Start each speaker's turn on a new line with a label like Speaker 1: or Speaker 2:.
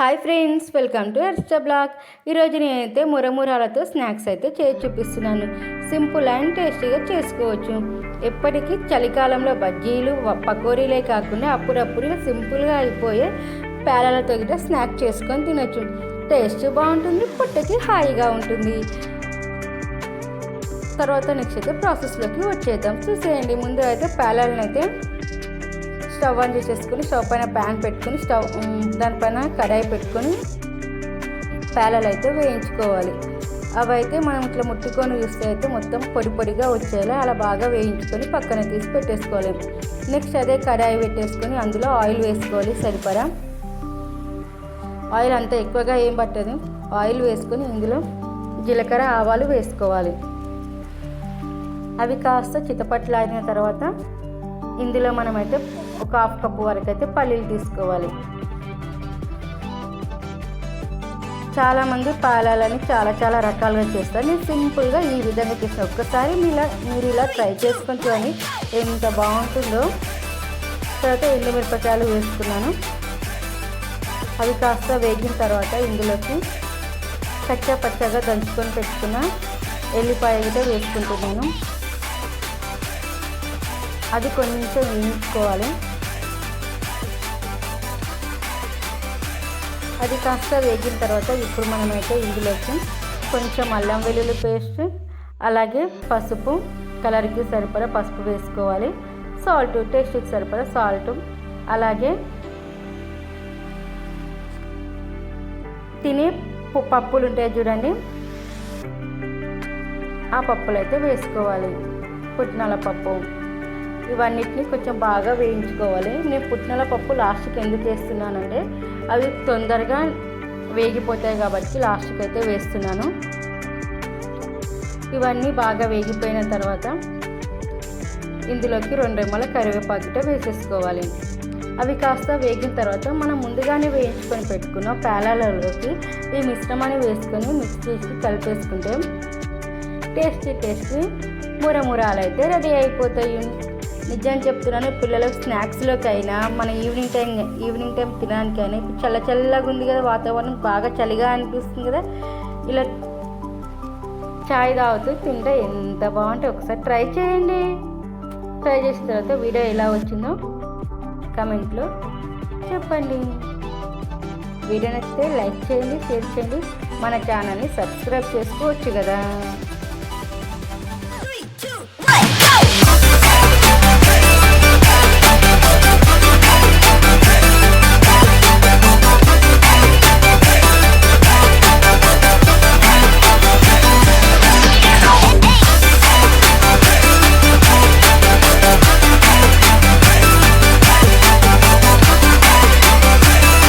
Speaker 1: Hi friends welcome to ఎర్స్టా blog. ఈరోజు నేనైతే మురమురాలతో స్నాక్స్ అయితే చేసి చూపిస్తున్నాను. సింపుల్ అండ్ టేస్టీగా చేసుకోవచ్చు. ఎప్పటికీ చలికాలంలో బజ్జీలు పకోరీలే కాకుండా అప్పుడప్పుడు సింపుల్గా అయిపోయే పేలలతో గిట్ట స్నాక్ చేసుకొని తినొచ్చు. టేస్ట్ బాగుంటుంది పొట్టకి హాయిగా ఉంటుంది. తర్వాత నెక్స్ట్ అయితే ప్రాసెస్లోకి వచ్చేద్దాం. చూసేయండి ముందు అయితే పేలాలను అయితే స్టవ్ ఆన్ చేసేసుకుని స్టవ్ పైన ప్యాన్ పెట్టుకొని స్టవ్ దానిపైన కడాయి పెట్టుకొని పేలలు అయితే వేయించుకోవాలి. అవి అయితే మనం ఇట్లా ముట్టుకొని చూస్తే అయితే మొత్తం పొడి పొడిగా వచ్చేలా అలా బాగా వేయించుకొని పక్కన తీసి పెట్టేసుకోవాలి. నెక్స్ట్ అదే కడాయి పెట్టేసుకొని అందులో ఆయిల్ వేసుకోవాలి సరిపడా. ఆయిల్ అంత ఎక్కువగా ఏం పట్టదు. ఆయిల్ వేసుకొని ఇందులో జీలకర్ర ఆవాలు వేసుకోవాలి. అవి కాస్త చితపట్లాడిన తర్వాత ఇందులో మనమైతే ఒక హాఫ్ కప్పు వరకు అయితే పల్లీలు తీసుకోవాలి. చాలామంది పాలాలని చాలా చాలా రకాలుగా చేస్తారు. నేను సింపుల్గా ఈ విధంగా చేస్తాను ఒక్కసారి మీలా మీరు ఇలా ట్రై చేసుకుంటూ చూడండి ఎంత బాగుంటుందో. తర్వాత ఎండుమిరపకాయలు వేసుకున్నాను. అవి కాస్త వేగిన తర్వాత ఇందులోకి కచ్చా పచ్చగా దంచుకొని పెట్టుకున్న ఎల్లిపాయ కూడా వేసుకుంటున్నాను. అది కొంచెం వేయించుకోవాలి. అది కాస్త వేగిన తర్వాత ఇప్పుడు మనమైతే ఇందులోకి కొంచెం అల్లం వెల్లుల్లి పేస్ట్ అలాగే పసుపు కలర్కి సరిపడా పసుపు వేసుకోవాలి. సాల్ట్ టేస్ట్కి సరిపడా సాల్ట్ అలాగే తినే పప్పులు ఉంటాయి చూడండి. ఆ పప్పులు అయితే వేసుకోవాలి. పుట్నాల పప్పు. ఇవన్నిటిని కొంచెం బాగా వేయించుకోవాలి. నేను పుట్నాల పప్పు లాస్ట్కి ఎందుకు వేస్తున్నానంటే అవి తొందరగా వేగిపోతాయి కాబట్టి లాస్ట్కి అయితే వేస్తున్నాను. ఇవన్నీ బాగా వేగిపోయిన తర్వాత ఇందులోకి రెండు రెమ్మల కరివేపాకుట వేసేసుకోవాలి. అవి కాస్త వేగిన తర్వాత మనం ముందుగానే వేయించుకొని పెట్టుకున్న పేలాలలోకి ఈ మిశ్రమాన్ని వేసుకొని మిక్స్ చేసి కలిపేసుకుంటే టేస్టీ టేస్టీ మురమురాలు అయితే రెడీ అయిపోతాయి. నిజం చెప్తున్నాను పిల్లలకు స్నాక్స్లోకైనా మన ఈవినింగ్ టైం ఈవినింగ్ టైం తినడానికైనా ఇప్పుడు చల్ల చల్లగా ఉంది కదా వాతావరణం బాగా చలిగా అనిపిస్తుంది కదా ఇలా చాయ్ తాగుతూ తింటే ఎంత బాగుంటే ఒకసారి ట్రై చేయండి. ట్రై చేసిన తర్వాత వీడియో ఎలా వచ్చిందో కమెంట్లో చెప్పండి. వీడియో నచ్చితే లైక్ చేయండి షేర్ చేయండి. మన ఛానల్ని సబ్స్క్రైబ్ చేసుకోవచ్చు కదా.